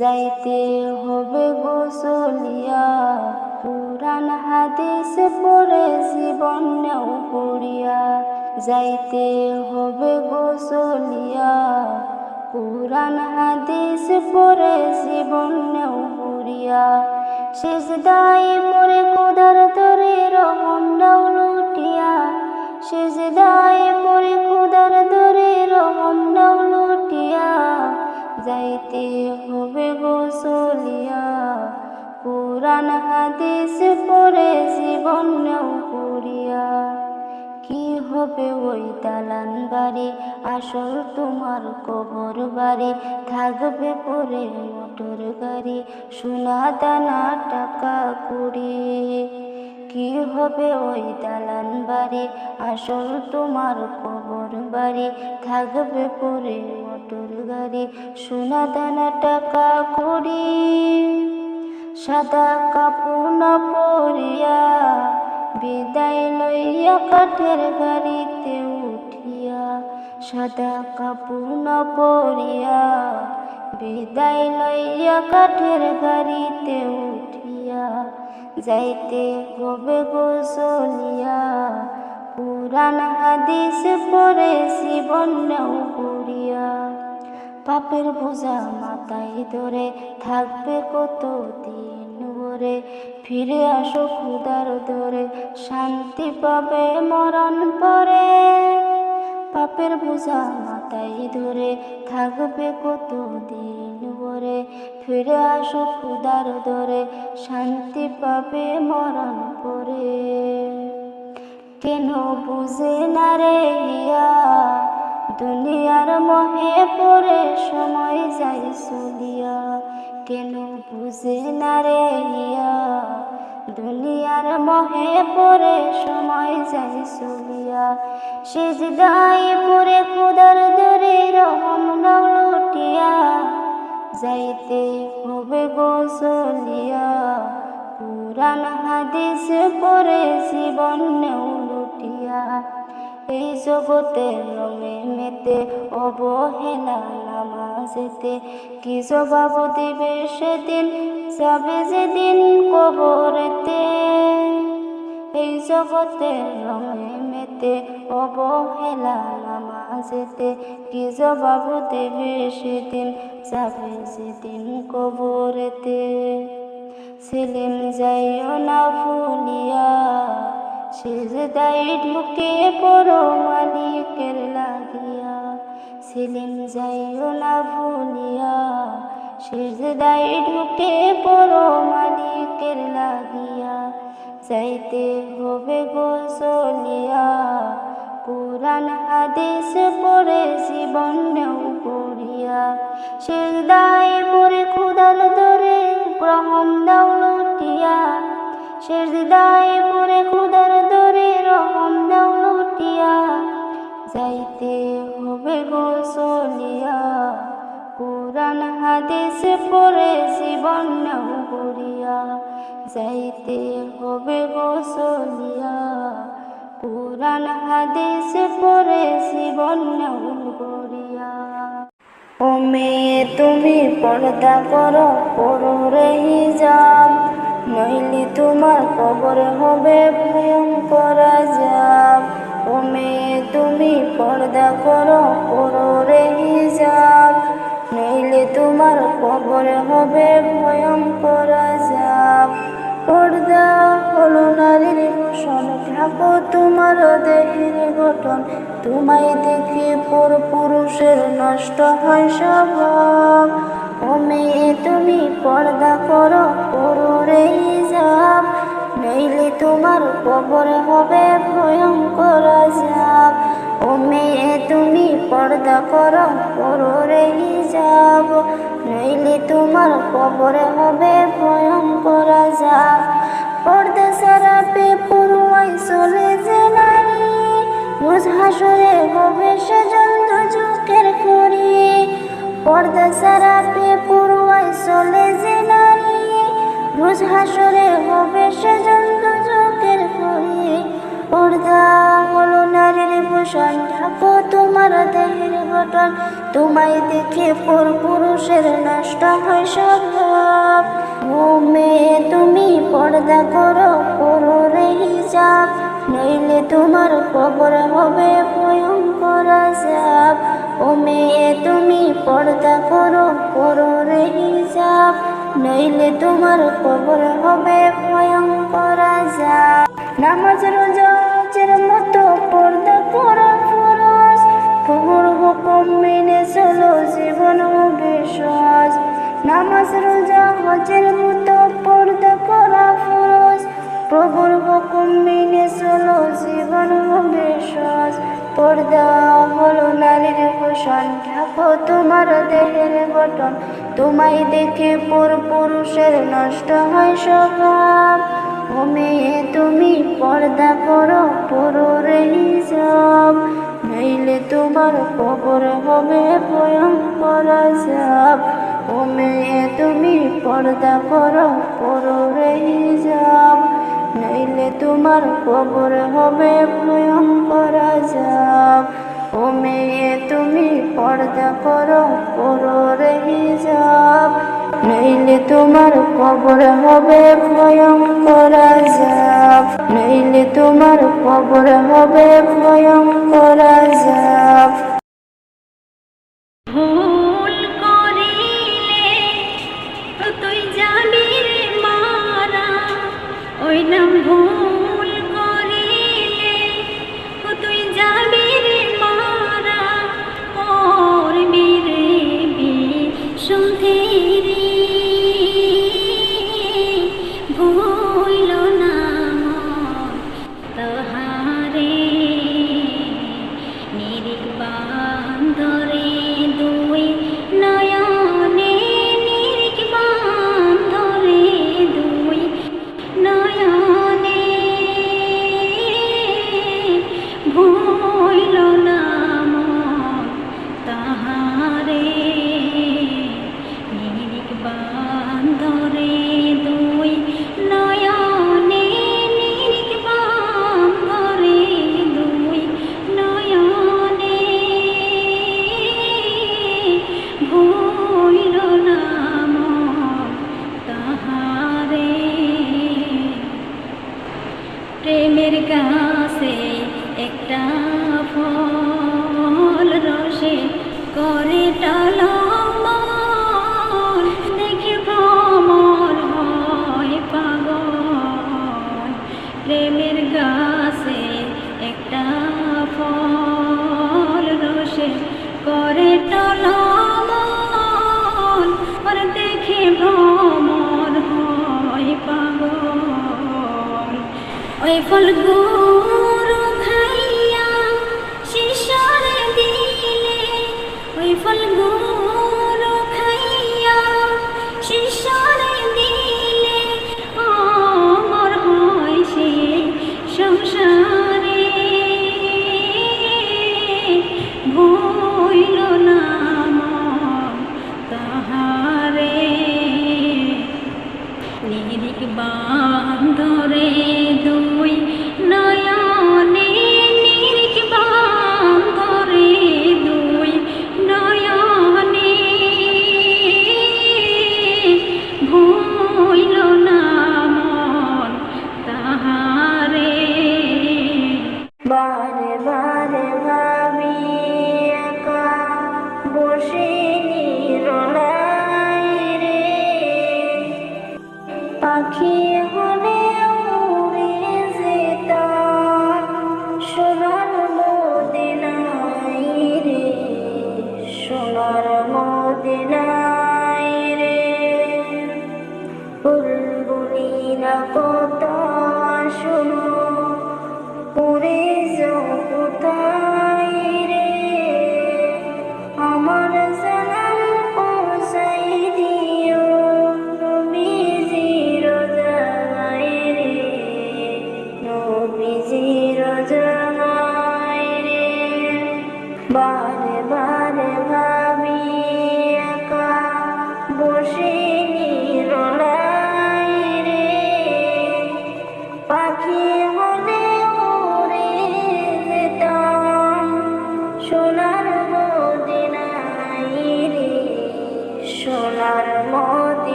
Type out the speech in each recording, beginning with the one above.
যাইতে হবে গোসলিয়া। পুরাণ হাদিস পড়ে জীবন নেও যাইতে হবে গোসলিয়া। পুরাণ হাদিস পড়ে জীবন নেও শেষ দায় পরে কোদার তরে রহম নাও হাদিস পড়ে জীবন করিয়া। কি হবে ওই দালান বাড়ি? আসল তোমার কবর বাড়ি। থাকবে পরে মোটর গাড়ি। সোনা দানা টাকা কুড়ি। কি হবে ওই দালান বাড়ি? আসল তোমার কবর বাড়ি। থাকবে পরে মোটর গাড়ি। সোনা দানা টাকা কুড়ি। সাদা কাপড় না পরিয়া বিদায় লইয়া কাঠের গাড়িতে উঠিয়া, সাদা কাপড় না পরিয়া বিদায় লইয়া কাঠের গাড়িতে উঠিয়া, যাইতে হবে গোসলিয়া পুরাণ হাদিস পরে জীবন পাপের বোঝা মাথায় ধরে থাকবে কত দিন ভরে। ফিরে আসো খুদার ধরে, শান্তি পাবে মরণ পরে। পাপের বোঝা মাথায় ধরে থাকবে কত দিন ভরে। ফিরে আসো খুদার ধরে, শান্তি পাবে মরণ পরে। কেন বুঝে না রে ইয়া দুনিয়ার মহে পরে সময় যাই চলিয়া। কেন বুঝে না রে ইয়া দুনিয়ার মহে পরে সময় যাই চলিয়া। সেজ দায় পরে খুদার দরে রহম লুটিয়া। যাইতে হবে গোসলিয়া পুরাণ হাদিস পরে জীবন নেও এই জগতে রমে মেতে অবহেলা নামাজেতে কি জবাব দিবে সেদিন যাবে যেদিন কবরেতে এই জগতে রমে মেতে অবহেলা নামাজেতে কি জবাব দেবে সেদিন যাবে যেদিন কবরেতে সেলিম যাইও না ভুলিয়া সেজদাই ঢুকে পড়ো মালিকের লাগিয়া। সেলিম যাইও না ভুলিয়া। সেজদাই ঢুকে পড়ো মালিকের লাগিয়া। যাইতে হবে গোসলিয়া পুরাণ হাদিস পড়ে জীবন নেও করিয়া সেজদাই পরে খুদার ধরে গ্রহণ দাও লুটিয়া। সেজদাই পুরাণ হাদিস পরে জীবন নাও করিয়া, যাইতে হবে গোসলিয়া পুরাণ হাদিস পরে জীবন নাও করিয়া। ও মেয়ে, তুমি পর্দা করো, পড়ো রে হিজাব, নইলে তোমার কবর হবে ভয়ঙ্কর যাব ও মেয়ে, তুমি পর্দা করো, পড়ো রে হিজাব নইলে তোমার কবর হবে ভয়ঙ্কর যাব পর্দা হলো নারীর ভূষণ ঢাকো তোমার দেহের গঠন। তোমায় দেখে পর পুরুষের নষ্ট হয় স্বভাব। ও মেয়ে, তুমি পর্দা করো রে যাব নইলে তোমার কবর হবে ভয়ঙ্কর যাব ও মেয়ে, তুমি পর্দা করো করো যাব। নইলে তোমার কবর হবে ভয়ঙ্কর যাব পর্দা সারা পে চলে যে নারী। রোজ হাসরে হবে সে জন্ত চোখের খড়ি পর্দা সারা পে চলে যে নারী। রোজ হাসরে হবে সে জন্ত চোখের খড়ি পর্দা হলো নারীর ঢাকো তোমার দেহের গঠন। তোমায় দেখে পর পুরুষের নষ্ট হয় স্বভাব। মেয়ে তুমি পর্দা করো করো রে হিজাব। নইলে তোমার কবর হবে ভয়ঙ্কর আজাব ও মেয়ে তুমি পর্দা করো করো রে হিজাব। নইলে তোমার কবর হবে ভয়ঙ্কর আজাব নামাজ মতো করা ফরজ প্রভুর হুকুম মেনে চলো জীবন সহজ নামাজ, রোজা, হজের মতো পর্দা করা ফরজ। প্রভুর হুকুম মেনে চলো জীবন সহজ পর্দা হলো নারীর ভূষণ ঢাকো তোমার দেহের গঠন। তোমায় দেখে পর পুরুষের নষ্ট হয় স্বভাব। মেয়ে তুমি পর্দা করো, পরে হিসাব নইলে তোমার কবর হবে ভয়ঙ্কর যাব ও মেয়ে তুমি পর্দা করো, পরে হিসাব নইলে তোমার কবর হবে ভয়ঙ্কর যাব ও মেয়ে তুমি পর্দা করো, পরে হিসাব নইলে তোমার কবর হবে ভয়ঙ্কর যাব নইলে তোমার কবর হবে ভয়ঙ্কর ভুল তুই যাবি মারা। ওই নাম ভুল Bye. ওই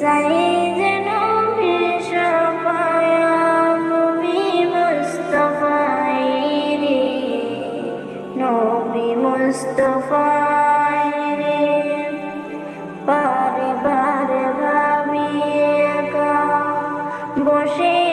سعيد في شفايا نبي مصطفى عيني نبي مصطفى عيني باري باري بابي بوشي